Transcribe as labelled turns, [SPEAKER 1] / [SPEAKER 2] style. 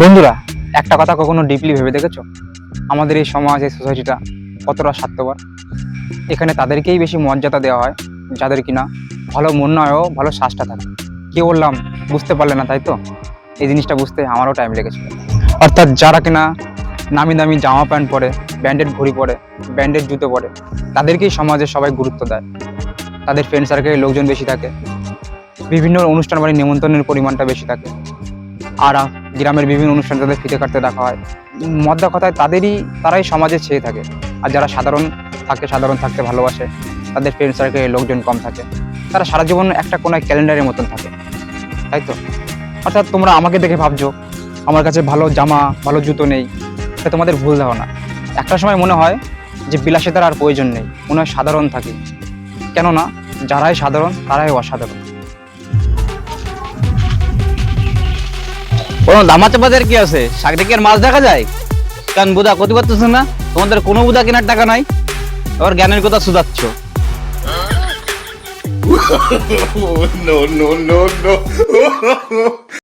[SPEAKER 1] বন্ধুরা, একটা কথা কখনো ডিপলি ভেবে দেখেছ? আমাদের এই সমাজ, এই সোসাইটিটা কতটা স্বার্থপর? এখানে তাদেরকেই বেশি মর্যাদা দেওয়া হয়, যাদের কিনা ভালো মন নয়ও ভালো শ্বাসটা থাকে। কি বললাম, বুঝতে পারলে না, তাই তো? এই জিনিসটা বুঝতে আমারও টাইম লেগেছিল। অর্থাৎ যারা কিনা নামি দামি জামা প্যান্ট পরে, ব্যান্ডেড ঘড়ি পরে, ব্যান্ডেড জুতো পরে, তাদেরকেই সমাজে সবাই গুরুত্ব দেয়। তাদের ফ্রেন্ড সার্কেলে লোকজন বেশি থাকে। বিভিন্ন অনুষ্ঠান বাড়ির নিমন্ত্রণের পরিমাণটা বেশি থাকে। আর, গ্রামের বিভিন্ন অনুষ্ঠানে তাদের ফিতে কাটতে দেখা হয়। মদ্দা কথায় তাদেরই, তারাই সমাজে ছেয়ে থাকে। আর যারা সাধারণ থাকে, সাধারণ থাকতে ভালোবাসে, তাদের ফ্রেন্ড সার্কেলে লোকজন কম থাকে। তারা সারা জীবন একটা কোনো ক্যালেন্ডারের মতন থাকে। তাই তো? অর্থাৎ তোমরা আমাকে দেখে ভাবছ, আমার কাছে ভালো জামা, ভালো জুতো নেই, এটা তোমাদের ভুল ধারণা। একটা সময় মনে হয় যে বিলাসিতার আর প্রয়োজন নেই, মনে হয় সাধারণ থাকি। কেননা, যারাই সাধারণ, তারাই অসাধারণ।
[SPEAKER 2] কোনো দামাতে বাজার কি আছে? আর মাছ দেখা যায়? কারণ বুদা ক্ষতি করতেছে না? তোমাদের কোনো বুদা কেনার টাকা নাই? আবার জ্ঞানের কথা শুধাচ্ছ.